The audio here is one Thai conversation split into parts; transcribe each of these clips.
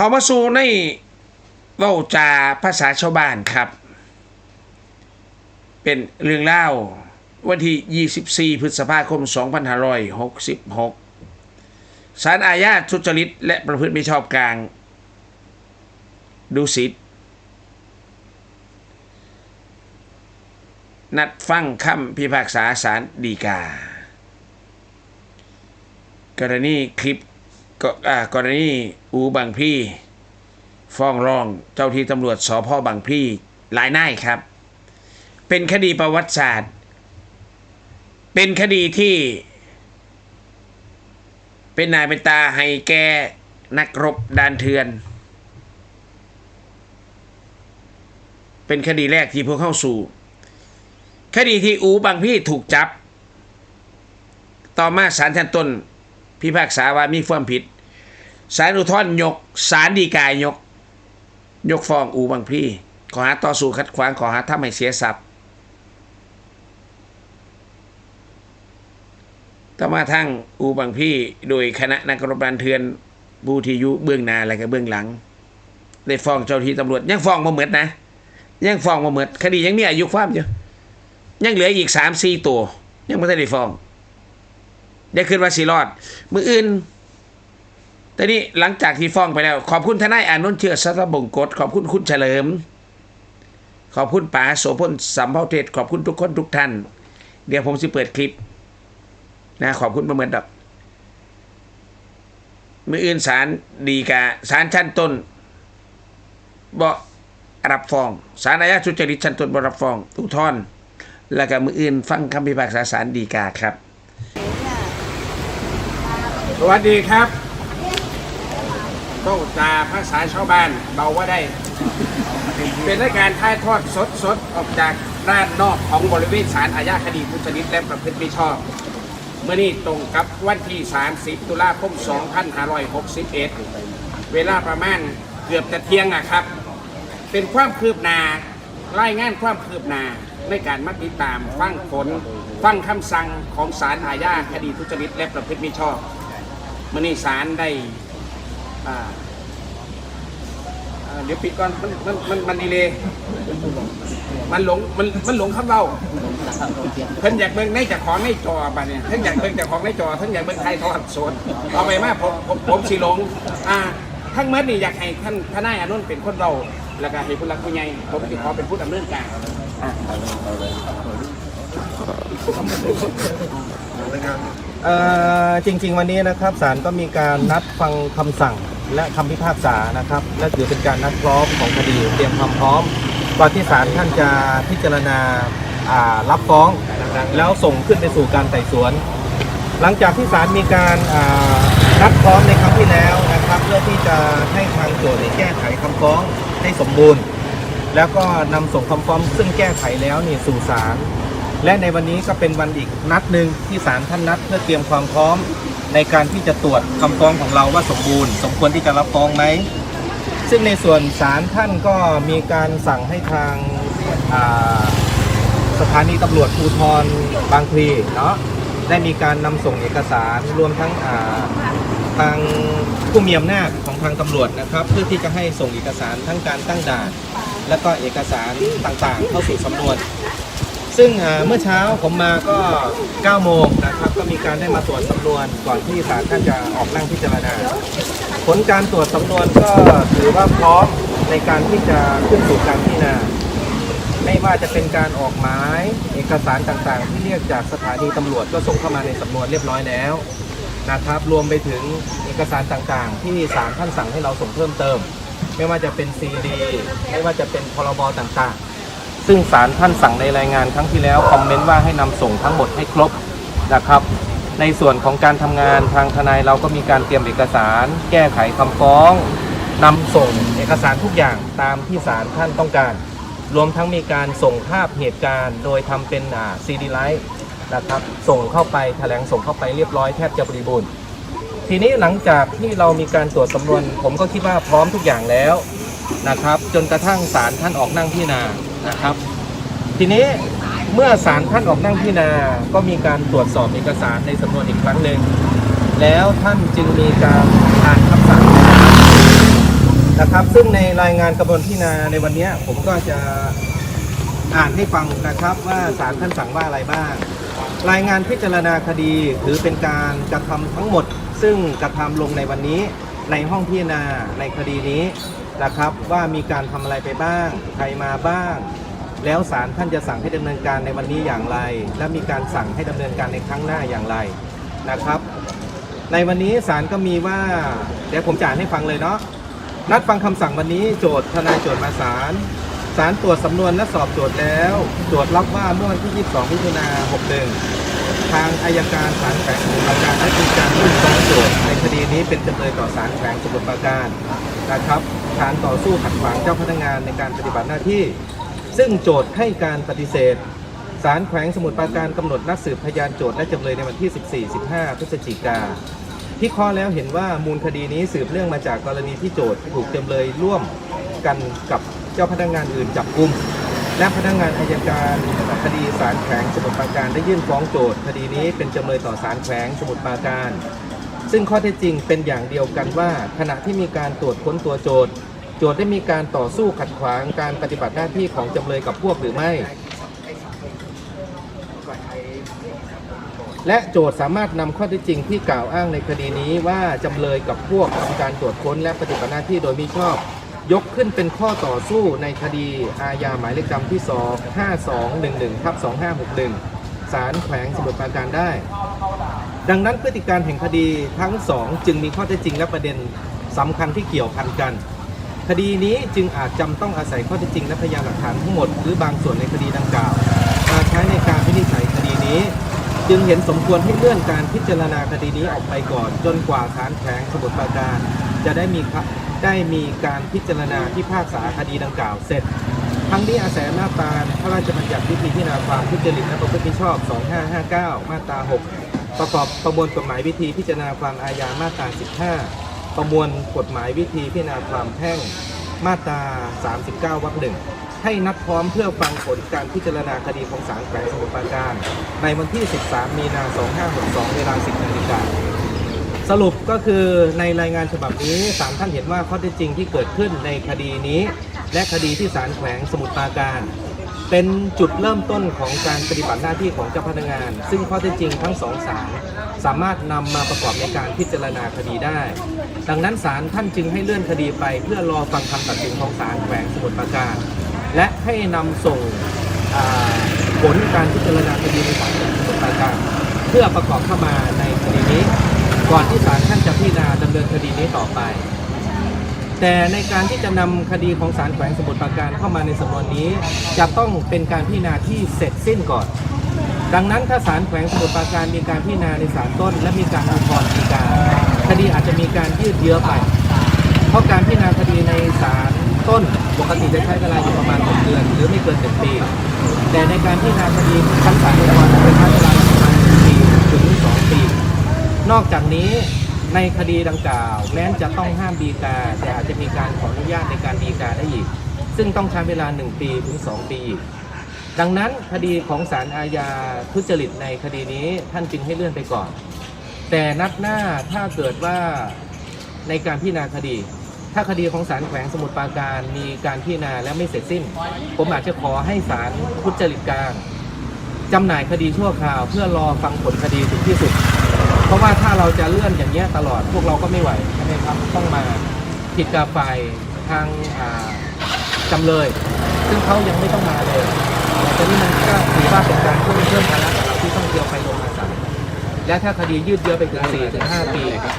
เขามาสู่ในเว้าจาภาษาชาวบ้านครับ เป็นเรื่องเล่าวันที่ 24 พฤษภาคม 2566 สารอาญาทุจริต และประพฤติมิชอบกลาง ดูสิทธนัดฟังคำพิพากษาสารดีกา กรณีคลิป ก็อ่ากรณีอูบางพี่ฟ้องร้องเจ้าที่ตำรวจสพบางพลีหลายนายครับ เป็นคดีประวัติศาสตร์ เป็นคดีที่ เป็นนายเป็นตาให้แกนักรบดานเถือน เป็นคดีแรกที่พวกเข้าสู่ คดีที่อูบางพี่ถูกจับ ต่อมาศาลชั้นต้น พิพากษาว่ามีความผิดศาลอุทธรณ์ยกศาลฎีกายยก ยกฟ้องอูบางพี่ขอหาต่อสู้ขัดขวางขอหาทำให้เสียทรัพย์ต่อมาทั้งอูบางพี่โดยคณะนักรบบันเทือนบูทียุเบื้องหน้าและก็เบื้องหลัง ได้ฟ้องเจ้าที่ตำรวจยังฟ้องมาเหมือนนะ ยังฟ้องมาเหมือนคดียังมีอายุความอยู่ยังเหลืออีกสามสี่ตัว ยังไม่ได้ฟ้อง ได้ขึ้นว่าสีรอด มืออื่นแต่นี่หลังจากที่ฟ้องไปแล้ว ขอบคุณทนายอานนท์เชื่อสัตบงกฎขอบคุณคุณเฉลิม ขอบคุณป๋าโสพลสัมภาเทศขอบคุณทุกคนทุกท่าน เดี๋ยวผมจะเปิดคลิป นะขอบคุณประเมินดับมืออื่นสารดีกาสารชั้นต้นบ่รับฟ้องสารอาญาทุจริตชั้นต้นบ่รับฟ้องอุทธรณ์แล้วก็มืออื่นฟังคำพิพากษาสารดีกาครับ สวัสดีครับต้องจาภาษาชาวบ้านเบาว่าได้ เป็นรายการถ่ายทอดสดสดออกจากด้านนอกของบริเวณศาลอาญาคดีทุจริตและประพฤติมิชอบ เมื่อนี้ตรงกับวันที่ 30 ตุลาคม 2561 เวลาประมาณเกือบจะเที่ยงอะครับ เป็นความคืบหน้ารายงานความคืบหน้าในการมาติดตามฟังผล ฟังคำสั่งของศาลอาญาคดีทุจริตและประพฤติมิชอบ มื่อนี้ศาลได้อ่าเดี๋ยวปิดก่อนมันมันมันมันดีเลยมันหลงมันมันหลงคำเล่าเพิ่นอยากเบิ่งในจากของในจอบัดเนี่ยเพิ่นอยากเบิ่งจากของในจอเพิ่นอยากเบิ่งไทยทอดสดเอาไปมาผมผมผมสิหลงอ่าทั้งหมดนี่อยากให้ท่านทนายอานนเป็นคนเราแล้วก็ให้ผู้หลักผู้ใหญ่ผมสิขอเป็นผู้ดำเนินการอะเอ่อ จริง ๆ วันนี้นะครับศาลก็มีการนัดฟังคำสั่งและคำพิพากษานะครับและถือเป็นการนัดพร้อมของคดีเตรียมความพร้อมก่อนที่ศาลท่านจะพิจารณาารับฟ้องแล้วส่งขึ้นไปสู่การไต่สวน หลังจากที่ศาลมีการานัดพร้อมในครั้งที่แล้วนะครับ เพื่อที่จะให้ทางโจทย์ได้แก้ไขคำฟ้องให้สมบูรณ์ แล้วก็นำส่งคำฟ้องซึ่งแก้ไขแล้วนี่สู่ศาล และในวันนี้ก็เป็นวันอีกนัดหนึ่งที่ศาลท่านนัดเพื่อเตรียมความพร้อมในการที่จะตรวจคำฟ้องของเราว่าสมบูรณ์ สมควรที่จะรับฟ้องไหมซึ่งในส่วนศาลท่านก็มีการสั่งให้ทางาสถานีตำรวจภูธรบางพลีเนาะได้มีการนำส่งเอกสารรวมทั้งาทางผู้มีอำนาจของทางตำรวจนะครับ เพื่อที่จะให้ส่งเอกสารทั้งการตั้งด่าน และก็เอกสารต่างๆ เข้าสู่สำนวน ซึ่งเมื่อเช้าผมมาก็ 9 โมงนะครับ ก็มีการได้มาตรวจสำนวนก่อนที่ศาลท่านจะออกนั่งพิจารณา ผลการตรวจสำนวนก็ถือว่าพร้อมในการที่จะขึ้นสู่การพิจารณา ไม่ว่าจะเป็นการออกหมายเอกสารต่างๆ ที่เรียกจากสถานีตำรวจก็ส่งเข้ามาในสำนวนเรียบร้อยแล้วนะครับรวมไปถึงเอกสารต่างๆ ที่ศาลท่านสั่งให้เราส่งเพิ่มเติม ไม่ว่าจะเป็นซีดีไม่ว่าจะเป็นพรบต่างๆ ซึ่งศาลท่านสั่งในรายงานครั้งที่แล้วคอมเมนต์ว่าให้นำส่งทั้งหมดให้ครบนะครับ ในส่วนของการทำงานทางทนายเราก็มีการเตรียมเอกสาร แก้ไขคำฟ้องนำส่งเอกสารทุกอย่างตามที่ศาลท่านต้องการ รวมทั้งมีการส่งภาพเหตุการณ์ โดยทำเป็นซีดีไลท์นะครับส่งเข้าไปแถลงส่งเข้าไปเรียบร้อยแทบจะบริบูรณ์ ทีนี้หลังจากที่เรามีการตรวจสำนวน ผมก็คิดว่าพร้อมทุกอย่างแล้วนะครับ จนกระทั่งศาลท่านออกนั่งพิจารณา นะครับ ทีนี้เมื่อศาลท่านออกนั่งพิจารณาก็มีการตรวจสอบเอกสารในสำนวนอีกครั้งหนึ่งแล้วท่านจึงมีการอ่านคำสั่งนะครับ ซึ่งในรายงานกระบวนพิจารณาในวันนี้ผมก็จะอ่านให้ฟังนะครับว่าศาลท่านสั่งว่าอะไรบ้าง รายงานพิจารณาคดีถือเป็นการกระทำทั้งหมด ซึ่งกระทำลงในวันนี้ในห้องพิจารณาในคดีนี้ นะครับว่ามีการทำอะไรไปบ้าง ใครมาบ้าง แล้วศาลท่านจะสั่งให้ดำเนินการในวันนี้อย่างไร และมีการสั่งให้ดำเนินการในครั้งหน้าอย่างไรนะครับ ในวันนี้ศาลก็มีว่าเดี๋ยวผมจ่านให้ฟังเลยเนาะนัดฟังคำสั่งวันนี้โจทย์ทนายโจทย์มาศาลศาลตรวจสำนวนและสอบโจทย์แล้ว โจทย์รับว่าเมื่อวันที่ 22 มิถุนา61 ทางอายการศาลแขวงสมุทรปราการได้มีการยื่นฟ้องโจทย์ในคดีนี้เป็นจำเลยต่อศาลแขวงสมุทรปราการนะครับ ฐานต่อสู้ขัดขวางเจ้าพนักงานในการปฏิบัติหน้าที่ ซึ่งโจทย์ให้การปฏิเสธศาลแขวงสมุทรปราการกำหนดนัดสืบพยานโจทย์และจำเลยในวันที่ 14-15 พฤศจิกาพิเคราะห์แล้วเห็นว่ามูลคดีนี้สืบเนื่องมาจากกรณีที่โจทย์ถูกจำเลยร่วมกันกับเจ้าพนักงานอื่นจับกุม และพนักงานอายการคดีศาลแขวงสมุทรปราการได้ยื่นฟ้องโจทย์คดีนี้เป็นจำเลยต่อศาลแขวงสมุทรปราการ ซึ่งข้อเท็จจริงเป็นอย่างเดียวกันว่า ขณะที่มีการตรวจค้นตัวโจทย์ โจทย์ได้มีการต่อสู้ขัดขวางการปฏิบัติหน้าที่ของจำเลยกับพวกหรือไม่ และโจทย์สามารถนำข้อเท็จจริงที่กล่าวอ้างในคดีนี้ว่าจำเลยกับพวกทำการตรวจค้นและปฏิบัติหน้าที่โดยมิชอบ ยกขึ้นเป็นข้อต่อสู้ในคดีอาญาหมายเลขกรรมที่2 5211ทับ2561ศาลแขวงสมุทรปราการได้ ดังนั้นพฤติการแห่งคดีทั้งสองจึงมีข้อเท็จจริงและประเด็นสำคัญที่เกี่ยวพันกัน คดีนี้จึงอาจจำต้องอาศัยข้อเท็จจริงและพยานหลักฐานทั้งหมดหรือบางส่วนในคดีดังกล่าวมาใช้ในการวินิจฉัยคดีนี้ จึงเห็นสมควรให้เลื่อนการพิจารณาคดีนี้ออกไปก่อน จนกว่าศาลแขวงสมุทรปราการ จะได้มีได้มีการพิจารณาพิพากษาคดีดังกล่าวเสร็จทั้งนี้อาศัยอำนาจตามพระราชบัญญัติวิธีพิจารณาความทุจริตและประพฤติมิชอบ 2559 มาตรา 6 ประกอบประมวลกฎหมายวิธีพิจารณาความอาญามาตรา 15 ประมวลกฎหมายวิธีพิจารณาความแพ่งมาตรา 39 วรรคหนึ่งให้นัดพร้อมเพื่อฟังผลการพิจารณาคดีของศาลแขวงสมุทรปราการ ในวันที่ 13 มีนา 2562 เวลา 10นาฬิกาสรุปก็คือในรายงานฉบับนี้ศาลท่านเห็นว่าข้อเท็จจริงที่เกิดขึ้นในคดีนี้ และคดีที่ศาลแขวงสมุทรปราการ เป็นจุดเริ่มต้นของการปฏิบัติหน้าที่ของเจ้าพนักงาน ซึ่งข้อเท็จจริงทั้งสองศาลสามารถนำมาประกอบในการพิจารณาคดีได้ ดังนั้นศาลท่านจึงให้เลื่อนคดีไป เพื่อรอฟังคำตัดสินของศาลแขวงสมุทรปราการ และให้นำส่งผลการพิจารณาคดีในศาลแขวงสมุทรปราการ เพื่อประกอบเข้ามาในคดีนี้ ก่อนที่ศาลท่านจะพิจารณาดำเนินคดีนี้ต่อไป แต่ในการที่จะนำคดีของศาลแขวงสมุทรปราการเข้ามาในสำนวนนี้ จะต้องเป็นการพิจารณาที่เสร็จสิ้นก่อน ดังนั้นถ้าศาลแขวงสมุทรปราการมีการพิจารณาในศาลต้น และมีการอุทธรณ์ฎีกาคดีอาจจะมีการยืดเยื้อไป เพราะการพิจารณาคดีในศาลต้นปกติจะใช้เวลาอยู่ประมาณ 6 เดือน หรือไม่เกิน 1 ปี แต่ในการพิจารณาคดีชั้นศาลอุทธรณ์จะใช้เวลาประมาณ1ปีถึง 2 ปี นอกจากนี้ ในคดีดังกล่าวแม้นจะต้องห้ามดีกา แต่อาจจะมีการขออนุญาตในการดีกาได้อีก ซึ่งต้องใช้เวลา 1 ปีถึง 2 ปีอีดังนั้นคดีของศาลอาญาทุจริตในคดีนี้ท่านจึงให้เลื่อนไปก่อน แต่นัดหน้าถ้าเกิดว่าในการพิจารณาคดี ถ้าคดีของศาลแขวงสมุทรปราการมีการพิจารณาและไม่เสร็จสิ้น ผมอาจจะขอให้ศาลทุจริตกลางจำหน่ายคดีชั่วคราว เพื่อรอฟังผลคดีถึงที่สุด เพราะว่าถ้าเราจะเลื่อนอย่างเงี้ยตลอดพวกเราก็ไม่ไหวใช่ไหมครับต้องมาผิดกับฝ่ายทางจำเลย ซึ่งเขายังไม่ต้องมาเลยแต่ตอนนี้มันก็ถือว่าเป็นการเพิ่มเพิ่มภาระกับเราที่ต้องเที่ยวไปลงมาศาลและถ้าคดียืดเยื้อไปถึง4ถึง5ปีนะครับ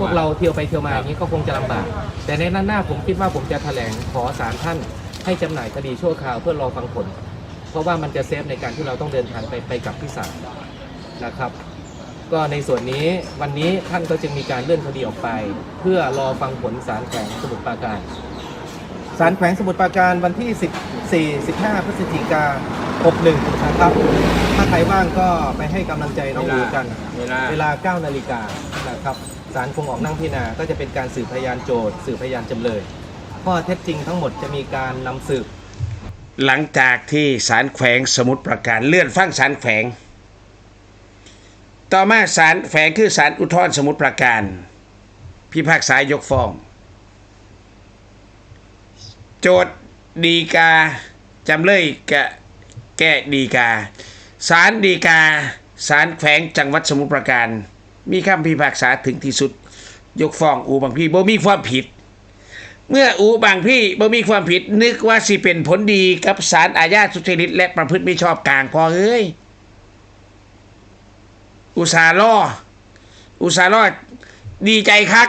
พวกเราเที่ยวไปเที่ยวมาอย่างนี้ก็คงจะลำบาก แต่ในนั้นหน้าผมคิดว่าผมจะแถลงขอศาลท่านให้จำหน่ายคดีชั่วคราวเพื่อรอฟังผล เพราะว่ามันจะเซฟในการที่เราต้องเดินทางไปไปกับที่ศาลนะครับ ก็ในส่วนนี้วันนี้ท่านก็จึงมีการเลื่อนคดีออกไป เพื่อรอฟังผลศาลแขวงสมุทรปราการศาลแขวงสมุทรปราการวันที่ 14 15 พฤศจิกา61นะครับ ถ้าใครว่างก็ไปให้กำลังใจน้องอูกัน เวลาเวลา 9 นาฬิกานะครับศาลคงออกนั่งพิจารณาก็จะเป็นการสืบพยานโจทย์สืบพยานจำเลย ข้อเท็จจริงทั้งหมดจะมีการนำสืบ หลังจากที่ศาลแขวงสมุทรปราการเลื่อนฟังศาลแขวง ต่อมาศาลแขวงคือศาลอุทธรณ์สมุทรปราการ พิพากษายกฟ้อง โจทย์ดีกาจำเลยกะแก้ดีกาศาลดีกาศาลแขวงจังหวัดสมุทรปราการ มีคำพิพากษาถึงที่สุด ยกฟ้องอูบางพี่บ่มีความผิด เมื่ออูบางพี่บ่มีความผิด นึกว่าสิเป็นผลดีกับศาลอาญาสุจริตและประพฤติไม่ชอบกลางพอเอ้ย อุตสาห์ล่ออุตสาห์ล่อดีใจคัก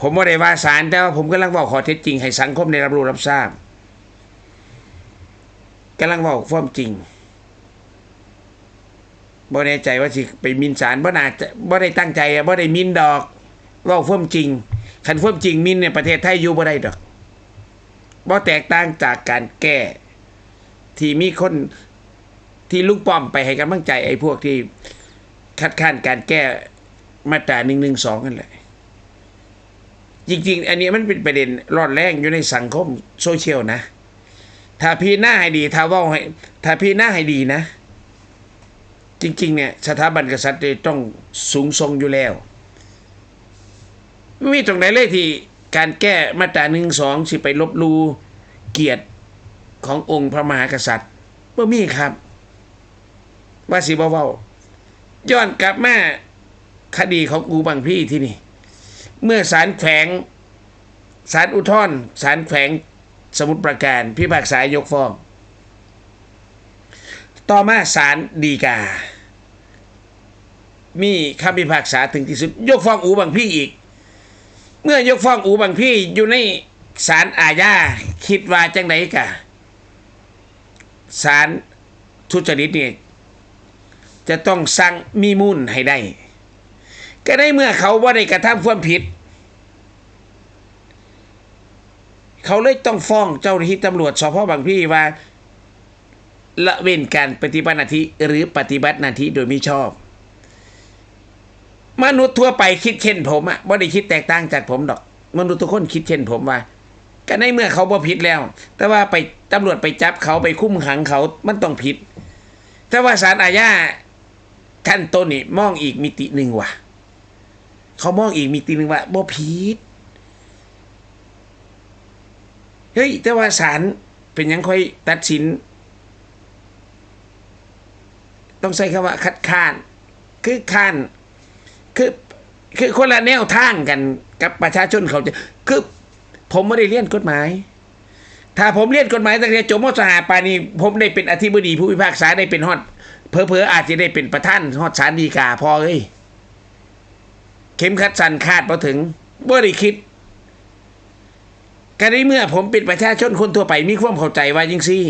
ผมไม่ได้ว่าสารแต่ว่าผมกำลังบอกข้อเท็จจริง ให้สังคมได้รับรู้รับทราบกำลังบอกความจริงบ่แน่ใจว่าสิไปมินสารบ่น่าบ่ได้ตั้งใจบ่ได้มินดอกเว่าความจริงคันความจริงมินในประเทศไทยอยู่บ่ได้ดอกบ่แตกต่างจากการแก้ ที่มีคนที่ลุกป้อมไปให้กำลังใจไอ้พวกที่ คัดค้านการแก้มาตรา1นึนั่งสองกันแหละจริง ๆ อันนี้มันเป็นประเด็นร้อนแรงอยู่ในสังคมโซเชียลนะ ถ้าพี่หน้าให้ดี ถ้าว่าให้ถ้าพี่หน้าให้ดีนะ จริง ๆ เนี่ยสถาบันกษัตริย์ต้องสูงทรงอยู่แล้วไม่มีตรงไหนเลยที่การแก้มาตราหนึ่งสองสิไปลบลูเกียรติขององค์พระมหากษัตริย์บ่อมีครับ ว่าสิบ่เว้า ย้อนกลับมาคดีของกูบางพี่ที่นี่ เมื่อศาลแขวงศาลอุทธรณ์ศาลแขวงสมุทรปราการพิพากษายกฟ้อง ต่อมาศาลฎีกา มีคำพิพากษาถึงที่สุด ยกฟ้องอูบางพี่อีก เมื่อยกฟ้องอูบางพี่อยู่ในศาลอาญาคิดว่าจังไดกะศาลทุจริตเนี่ย จะต้องสั่งมีมูลให้ได้ ก็ได้เมื่อเขาว่าได้กระทำความผิด เขาเลยต้องฟ้องเจ้าหน้าที่ตำรวจสพบางพี่ว่า ละเว้นการปฏิบัติหน้าที่หรือปฏิบัติหน้าที่โดยมิชอบ มนุษย์ทั่วไปคิดเช่นผมอะไม่ได้คิดแตกต่างจากผมดอก มนุษย์ทุกคนคิดเช่นผมว่าก็ในเมื่อเขาบ่ผิดแล้ว แต่ว่าไปตำรวจไปจับเขาไปคุ้มขังเขา มันต้องผิด แต่ว่าศาลอาญา ขั้นต้นนี่มองอีกมิติหนึ่งว่ะ เขามองอีกมิติหนึ่งว่าบ่ผิดเฮ้ย แต่ว่าศาลเป็นยังค่อยตัดสิน ต้องใช้คำว่า คัดค้าน คือค้านคือคือคนละแนวทางกันกับประชาชนเขาจะคือผมไม่ได้เรียนกฎหมาย ถ้าผมเรียนกฎหมายตั้งแต่จบมสหปานีผมได้เป็นอธิบดีผู้พิพากษาได้เป็นฮอด เพอเพอๆอาจจะได้เป็นประธานฮอดศาลฎีกาพอเอ้ยเข็มขัดสันคาดพอถึงบ่ได้คิดการนี้เมื่อผมเป็นประชาชนคนทั่วไปมีความเข้าใจว่ายังซี่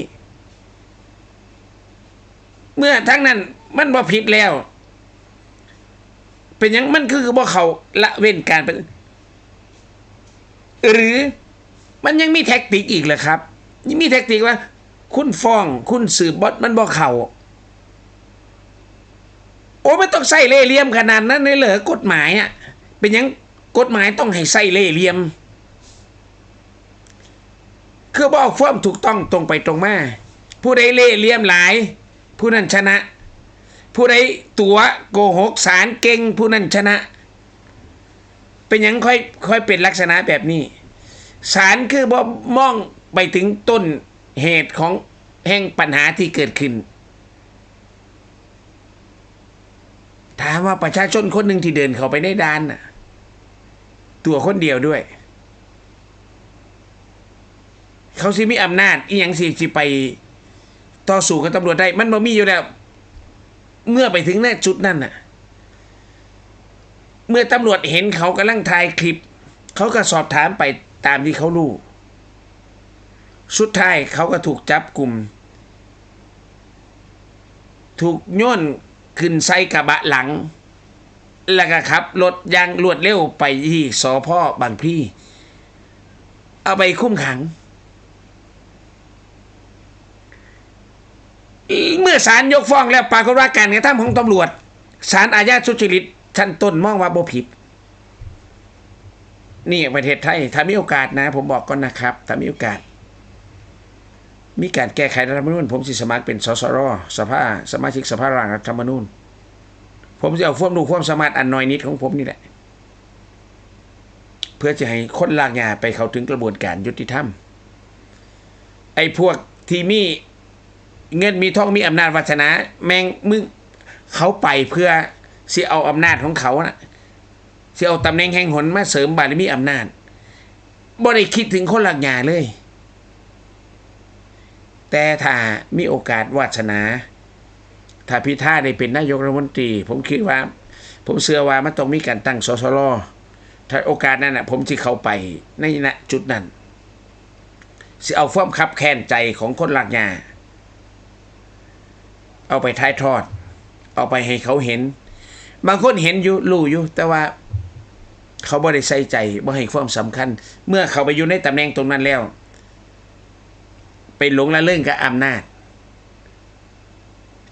เมื่อทั้งนั้นมันบ่ผิดแล้ว เป็นยังมันคือบ่เขาละเว้นการเป็นหรือมันยังมีแท็กติกอีกเหรอครับยังมีแท็กติกว่า คุณฟ้องคุณสืบบอสมันบ่เขา โอ้ไม่ต้องใส่เล่เหลี่ยมขนาดนั้นเลยเหรอกฎหมายอะเป็นยังกฎหมายต้องให้ใส่เล่เหลี่ยม คือบอกความถูกต้องตรงไปตรงมาผู้ใดเล่เหลี่ยมหลาย ผู้นั้นชนะ ผู้ใดตัวโกหกสารเก่งผู้นั้นชนะ เป็นยังค่อยค่อยเป็นลักษณะแบบนี้ สารคือบ่มองไปถึงต้นเหตุของแห่งปัญหาที่เกิดขึ้น ถามว่าประชาชนคนหนึ่งที่เดินเข้าไปในด่านตัวคนเดียวด้วย เขาสิมีอำนาจอีหยังสิสิไปต่อสู้กับตำรวจได้ มันบ่มีอยู่แล้ว เมื่อไปถึงณจุดนั้นน่ะ เมื่อตำรวจเห็นเขากำลังถ่ายคลิป เขาก็สอบถามไปตามที่เขารู้สุดท้ายเขาก็ถูกจับกลุ่ม ถูกย่น ขึ้นไซกระบะหลัง แล้วก็ขับรถยางรวดเร็วไปที่สอพ่อบางพี่เอาไปคุ้มขัง เมื่อศาลยกฟ้องแล้วปรากฏว่าการกระทำของตำรวจศาลอาญาสุจริตชั้นต้นมองว่าบ่ผิดนี่ประเทศไทยถ้ามีโอกาสนะ ผมบอกก่อนนะครับ ถ้ามีโอกาส มีการแก้ไขรัฐธรรมนูญผมสิสมัครเป็นสสรสภาสมาชิกสภาร่างรัฐธรรมนูญ ผมจะเอาความรู้ความสามารถอันน้อยนิดของผมนี่แหละ เพื่อจะให้คนลากยาไปเข้าถึงกระบวนการยุติธรรม ไอ้พวกที่มีเงินมีทองมีอำนาจวาสนาแมงมึงเขาไปเพื่อสิเอาอำนาจของเขานะสิเอาตำแหน่งแห่งหนมาเสริมบารมีอำนาจบ่ได้คิดถึงคนหลักหยาเลย แต่ถ้ามีโอกาสวาสนา ถ้าพิธาได้เป็นนายกรัฐมนตรี ผมคิดว่า ผมเชื่อว่ามันต้องมีการตั้งสสรถ้าโอกาสนั้นนะผมที่เข้าไปในณจุดนั้นสิเอาความคับแค้นใจของคนหลักหยาเอาไปท้ายทอด เอาไปให้เขาเห็น บางคนเห็นอยู่รู้อยู่ แต่ว่าเขาบ่ได้ใส่ใจบ่ให้ความสำคัญ เมื่อเขาไปอยู่ในตำแหน่งตรงนั้นแล้ว ไปหลงละเรื่องกับอำนาจ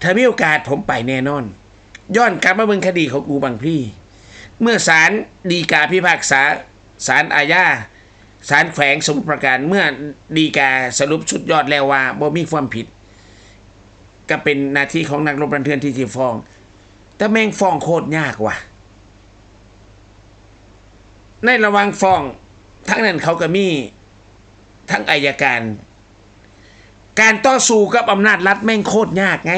ถ้ามีโอกาสผมไปแน่นอน ย้อนกลับมาเบิ่งคดีของกูบางพี่ เมื่อศาลดีกาพิพากษาศาลอาญาศาลแขวงสมุทรปราการเมื่อดีกาสรุปสุดยอดแล้วว่าบ่มีความผิด ก็เป็นหน้าที่ของนักรบรันเทือนที่จะฟ้อง แต่แม่งฟ้องโคตรยากว่ะ ในระหว่างฟ้อง ทั้งนั้นเขาก็มีทั้งอายการ การต่อสู้กับอำนาจรัฐแม่งโคตรยากไง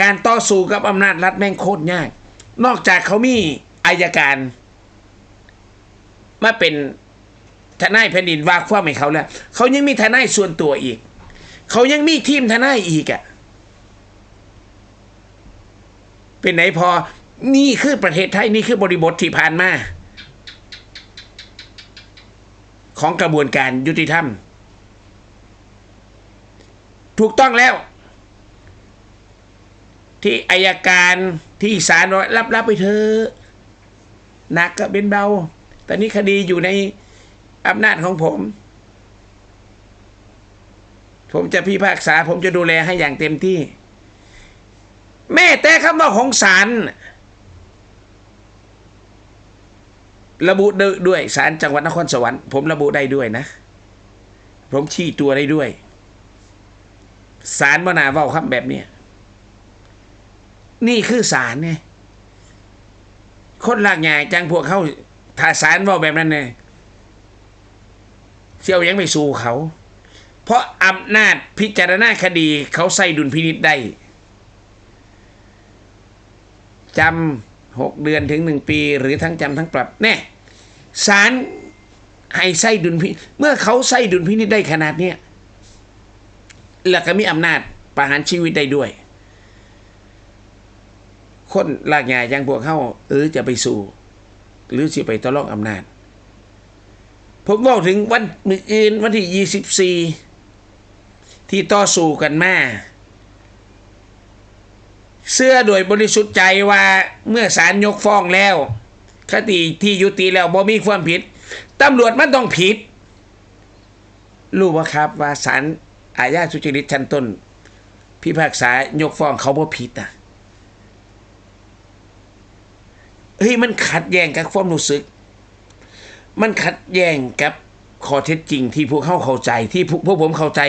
การต่อสู้กับอำนาจรัฐแม่งโคตรยาก นอกจากเขามีอายการมาเป็นทนายแผ่นดินว่าความให้เขาแล้ว เขายังมีทนายส่วนตัวอีก เขายังมีทีมทนายอีกอะ่ะ เป็นไหนพอ นี่คือประเทศไทยนี่คือบริบทที่ผ่านมา ของกระบวนการยุติธรรม ถูกต้องแล้ว ที่อายการที่ศาลรับรับไปเถอะหนักก็เป็นเบา ตอนนี้คดีอยู่ในอำนาจของผม ผมจะพิพากษา ผมจะดูแลให้อย่างเต็มที่ แม่แต่คำว่าของศาลระบุด้วยศาลจังหวัดนครสวรรค์ผมระบุได้ด้วยนะ ผมชี้ตัวได้ด้วย ศาลมนาเว่าคำแบบเนี้ยนี่คือศาลไงคนหลากใหญ่จังพวกเขาถ้าศาลเว่าแบบนั้นเนี่ยเสี่ยวยังไม่สู้เขา เพราะอำนาจพิจารณาคดีเขาใส่ดุลพินิษได้จำหกเดือนถึงหนึ่งปี หรือทั้งจำทั้งปรับแน่ศาลให้ใส่ดุลพิเมื่อเขาใส่ดุลพินิษได้ขนาดเนี้ย แล้วก็มีอำนาจประหารชีวิตได้ด้วย คนหลากหญ่ยังพวกเขาเออจะไปสู่ หรือสิไปตะลองอำนาจ ผมบอกถึงวันมืออื่นวันที่ยี่สิบสี่ที่ต่อสู้กันมาเสื้อโดยบริสุทธิ์ใจว่าเมื่อศาลยกฟ้องแล้ว คดีที่ยุติแล้วบ่มีความผิดตำรวจมันต้องผิด รู้ว่าครับว่าศาล อาญาสุจริตชั้นต้นพิพากษายกฟ้องเขาบ่ผิดอะเฮ้ยมันขัดแย้งกับความรู้สึก มันขัดแย้งกับข้อเท็จจริงที่พวกเขาเข้าใจที่พวกพวกผมเข้าใจ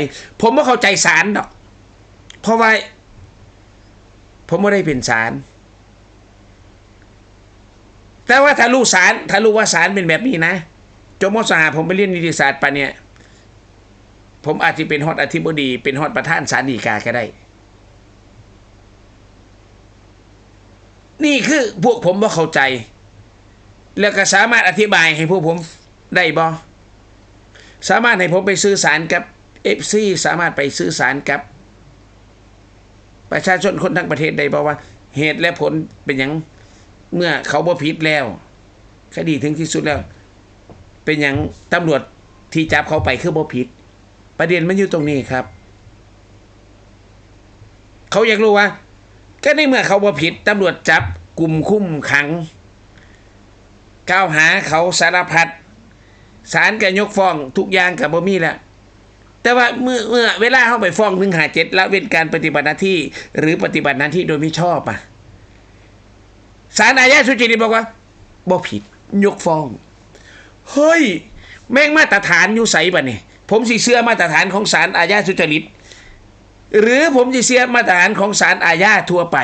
ผมไม่เข้าใจศาลดอก เพราะว่า ผมไม่ได้เป็นศาลแต่ว่าถ้ารู้ศาลถ้ารู้ว่าศาลเป็นแบบนี้นะจบมสหาผมไปเรียนนิติศาสตร์ปะเนี่ย ผมอาจจะเป็นฮอดอธิบดี เป็นฮอดประธานศาลฎีกาก็ได้ นี่คือพวกผมว่าเข้าใจ แล้วก็สามารถอธิบายให้พวกผมได้บ่สามารถให้ผมไปซื้อสารกับเอฟซีสามารถไปซื้อสารกับ ประชาชนคนทั้งประเทศได้บ่ว่า เหตุและผลเป็นอย่างเมื่อเขาบ่ผิดแล้ว คดีถึงที่สุดแล้ว เป็นอย่างตำรวจที่จับเขาไปคือบ่ผิด ประเด็นมันอยู่ตรงนี้ครับ เขาอยากรู้ว่า ก็ในเมื่อเขาบ่ผิดตำรวจจับกลุ่มคุ้มขังกล่าวหาเขาสารพัดศาลก็ยกฟ้องทุกอย่างกับบ่มีแล้วแต่ว่าเมื่อเมื่อเวลาเขาไปฟ้องหนึ่งหาเจ็ดละเว้นการปฏิบัติหน้าที่ หรือปฏิบัติหน้าที่โดยไม่ชอบอะศาลอาญาสุจริตบอกว่าบ่ผิด ยกฟ้อง เฮ้ย แม่งมาตรฐานอยู่ใสบ่เนี่ย ผมสิเชื่อมาตรฐานของศาลอาญาสุจริต หรือผมจะเสียมาตรฐานของศาลอาญาทั่วไป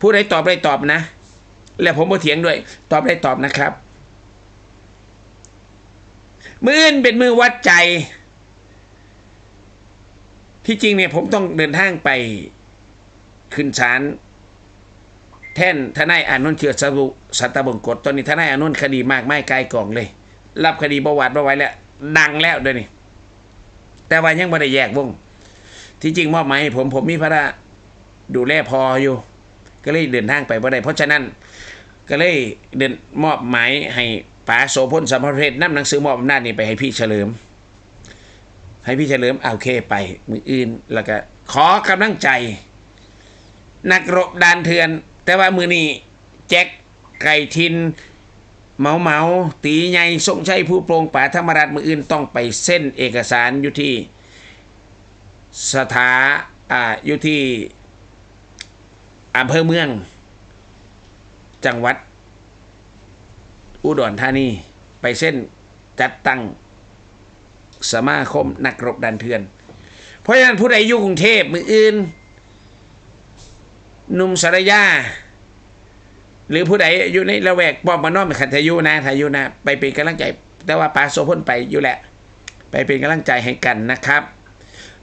ผู้ใดตอบได้ตอบนะ และผมก็เถียงด้วย ตอบได้ตอบนะครับ มืออื่นเป็นมือวัดใจ ที่จริงเนี่ยผมต้องเดินทางไปขึ้นศาลแท่นทนายอานนท์เชื้อสรุสัตบงกฎตอนนี้ทนายอานนท์คดีมากไม่ไกลกล่องเลย รับคดีประวัติมาไว้แล้ว ดังแล้วด้วยนี่ แต่ว่ายังไม่ได้แยกวง ที่จริงมอบหมายให้ผมผมมีพระราดูแลพออยู่ ก็เลยเดินทางไปบ่ได้เพราะฉะนั้น ก็เลยเดินมอบหมายให้ป๋าโสพลสัมภเพชรนำหนังสือมอบอำนาจนี้ไปให้พี่เฉลิม ให้พี่เฉลิมเอาเคไปมืออื่น แล้วก็ ขอกำลังใจ นักรบดานเถือน แต่ว่ามือนี้แจ็คไก่ทิน เมาเมาตีใหญ่ทรงชัยผู้โปรงป่าธรรมรัฐมืออื่นต้องไปเส้นเอกสารอยู่ที่สถาอ่าอยู่ที่อำเภอเมือง จังหวัด อุดรธานี ไปเส้นจัดตั้งสมาคมนักรบดันเถือน เพราะฉะนั้นผู้ใดอยู่กรุงเทพมืออื่น นุ่มสารยา หรือผู้ใดอยู่ในละแวกป้อมมานอมขันทายุนะทายุนะ ไปเป็นกำลังใจ แต่ว่าปาโซพ่นไปอยู่แหละ ไปเป็นกำลังใจให้กันนะครับ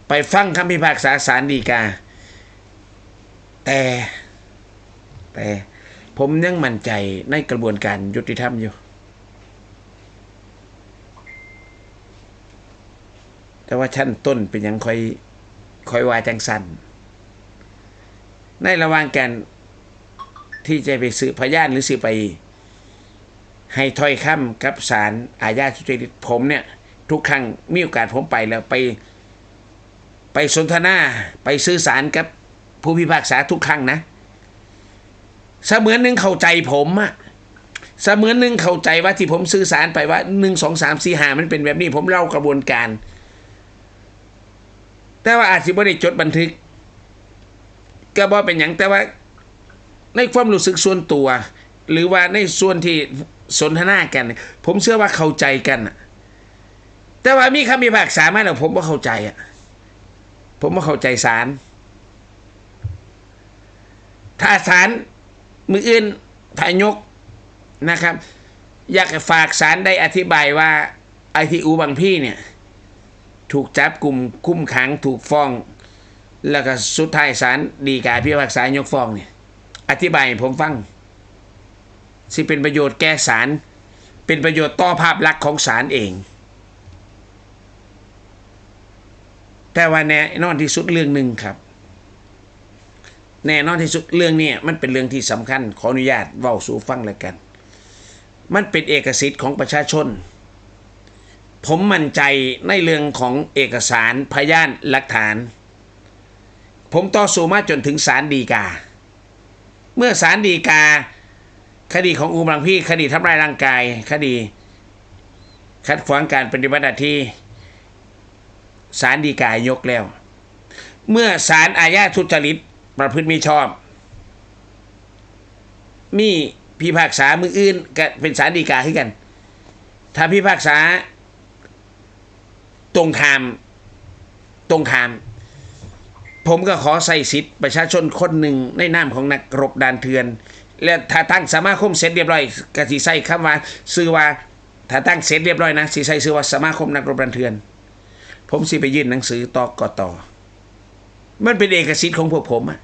ไปฟังคำพิพากษาสารดีกา แต่ แต่ผมยังมั่นใจในกระบวนการยุติธรรมอยู่ แต่ว่าชั้นต้นเป็นยังคอยคอยวาจังสันในระหว่างการ ที่จะไปสืบพยานหรือสืบไป ให้ถ้อยคำกับศาลอาญาทุจริตผมเนี่ย ทุกครั้งมีโอกาสผมไปแล้วไป ไปสนทนาไปสื่อสารกับผู้พิพากษาทุกครั้งนะเสมือนหนึ่งเข้าใจผมอะเสมือนหนึ่งเข้าใจว่าที่ผมสื่อสารไปว่าหนึ่งสองสามสี่ห้ามันเป็นแบบนี้ ผมเล่ากระบวนการ แต่ว่าอาจจะไม่ได้จดบันทึก ก็บ่เป็นอย่างแต่ว่า ในความรู้สึกส่วนตัว หรือว่าในส่วนที่สนทนากัน ผมเชื่อว่าเข้าใจกันแต่ว่ามีคำพิพากษามาแล้วผมว่าเข้าใจอะผมว่าเข้าใจศาลถ้าศาลมืออื่นถ้ายกนะครับ อยากฝากศาลได้อธิบายว่าไอทีอูบางพี่เนี่ย ถูกจับกลุ่มคุ้มขังถูกฟ้อง แล้วก็สุดท้ายศาลดีกาพิพากษายกฟ้องเนี่ย อธิบายให้ผมฟังสิเป็นประโยชน์แก่ศาลเป็นประโยชน์ต่อภาพลักษณ์ของศาลเอง แต่ว่าแน่นอนที่สุดเรื่องหนึ่งครับ แน่นอนที่สุดเรื่องนี้มันเป็นเรื่องที่สำคัญ ขออนุญาตเว้าสู่ฟังแล้วกัน มันเป็นเอกสิทธิ์ของประชาชน ผมมั่นใจในเรื่องของเอกสารพยานหลักฐาน ผมต่อสู้มาจนถึงศาลฎีกา เมื่อศาลฎีกา คดีของอูมรังพี่ คดีทำลายร่างกาย คดีขัดขวางการปฏิบัติหน้าที่ศาลฎีกายกแล้ว เมื่อศาลอาญาทุจริตประพฤติมิชอบ มีพิพากษามืออื่นก็เป็นศาลฎีกาขึ้นกัน ถ้าพิพากษา ตรงขาม ตรงขาม ผมก็ขอใส่สิทธิ์ประชาชนคนหนึ่งในนามของนักรบดานเถือน และถ้าตั้งสมาคมเสร็จเรียบร้อยก็สิใส่คำว่าซื้อว่าถ้าตั้งเสร็จเรียบร้อยนะสิใส่ซื้อว่าสมาคมนักรบดานเถือน ผมสิไปยื่นหนังสือต่อกตมันเป็นเอกสิทธิ์ของพวกผมอะ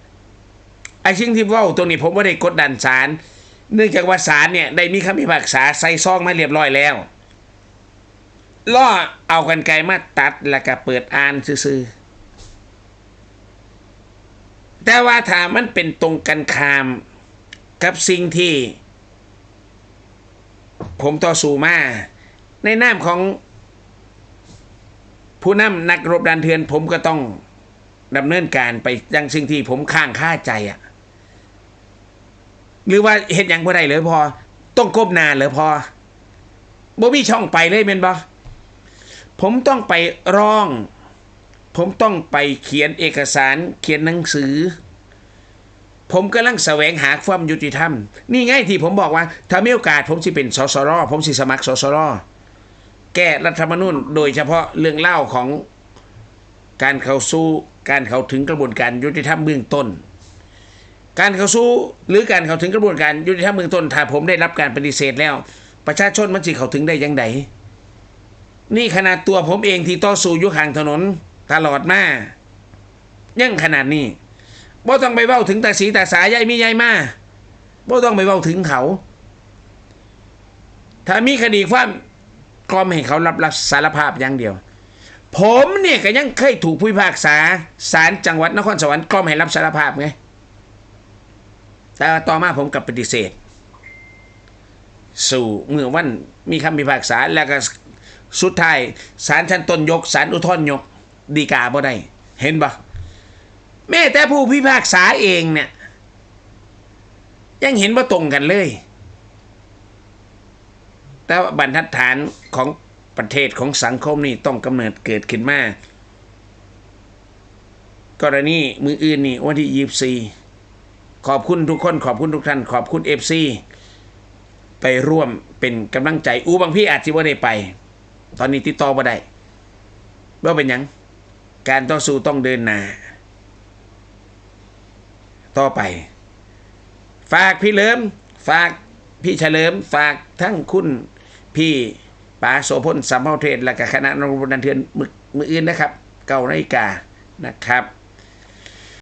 ไอ้สิ่งที่ว่าตรงนี้ผมว่าได้กดดันศาลเนื่องจากว่าศาลเนี่ยได้มีคำพิพากษาใส่ซองมาเรียบร้อยแล้วล่อเอากันไกลมาตัดแล้วก็เปิดอ่านซื่อๆ แต่ว่าถ้ามันเป็นตรงกันข้ามกับสิ่งที่ ผมต่อสู้มา ในนามของ ผู้นำนักรบดันเทือน ผมก็ต้องดำเนินการไปยังสิ่งที่ผมข้างค่าใจอะหรือว่าเห็นอย่างบ่ได้เลยพอ ต้องก้มน้าเลยพอบ่มีช่องไปเลยเป็นบ่ผมต้องไปร้อง ผมต้องไปเขียนเอกสารเขียนหนังสือ ผมกำลังแสวงหาความยุติธรรม นี่ไงที่ผมบอกว่า ถ้ามีโอกาสผมสิเป็นสสรผมสิสมัครสสรแก้รัฐธรรมนูญโดยเฉพาะเรื่องเล่าของการเข้าสู้การเข้าถึงกระบวนการยุติธรรมเบื้องต้น การเข้าสู้หรือการเข้าถึงกระบวนการยุติธรรมเบื้องต้น ถ้าผมได้รับการปฏิเสธแล้ว ประชาชนมันสิเข้าถึงได้ยังไงนี่ขนาดตัวผมเองที่ต่อสู้อยู่ข้างถนน ตลอดมายังขนาดนี้บ่ต้องไปเว้าถึงตาสีตาสายายมียายมาบ่ต้องไปเว้าถึงเขา ถ้ามีคดีความกลอมให้เขารับรับสารภาพอย่างเดียว ผมเนี่ยก็ยังเคยถูกผู้พิพากษาศาลจังหวัดนครสวรรค์กลอมให้รับสารภาพไงแต่ต่อมาผมกับปฏิเสธ สู่เมื่อวันมีคำพิพากษาแล้วก็สุดท้ายศาลชั้นต้นยกศาลอุทธรณ์ยก ดีกาบ่ได้ เห็นปะแม้แต่ผู้พิพากษาเองเนี่ย ยังเห็นว่าตรงกันเลย แต่ว่าบรรทัดฐานของประเทศของสังคมนี่ต้องกำเนิดเกิดขึ้นมากรณีมืออื่นนี่วันที่ยี่สี่ขอบคุณทุกคน ขอบคุณทุกท่าน ขอบคุณเอฟซีไปร่วมเป็นกำลังใจ อู้บางพี่อาจจะว่าได้ไป ตอนนี้ติดต่อมาได้ว่าเป็นยัง การต่อสู้ต้องเดินหน้าต่อไป ฝากพี่เลิม ฝากพี่เฉลิม ฝากทั้งคุณพี่ป๋าโสพลสัมภาเทศและกับคณะนรงบุญนันเทือนมืออื่นนะครับ เก้านาฬิกานะครับ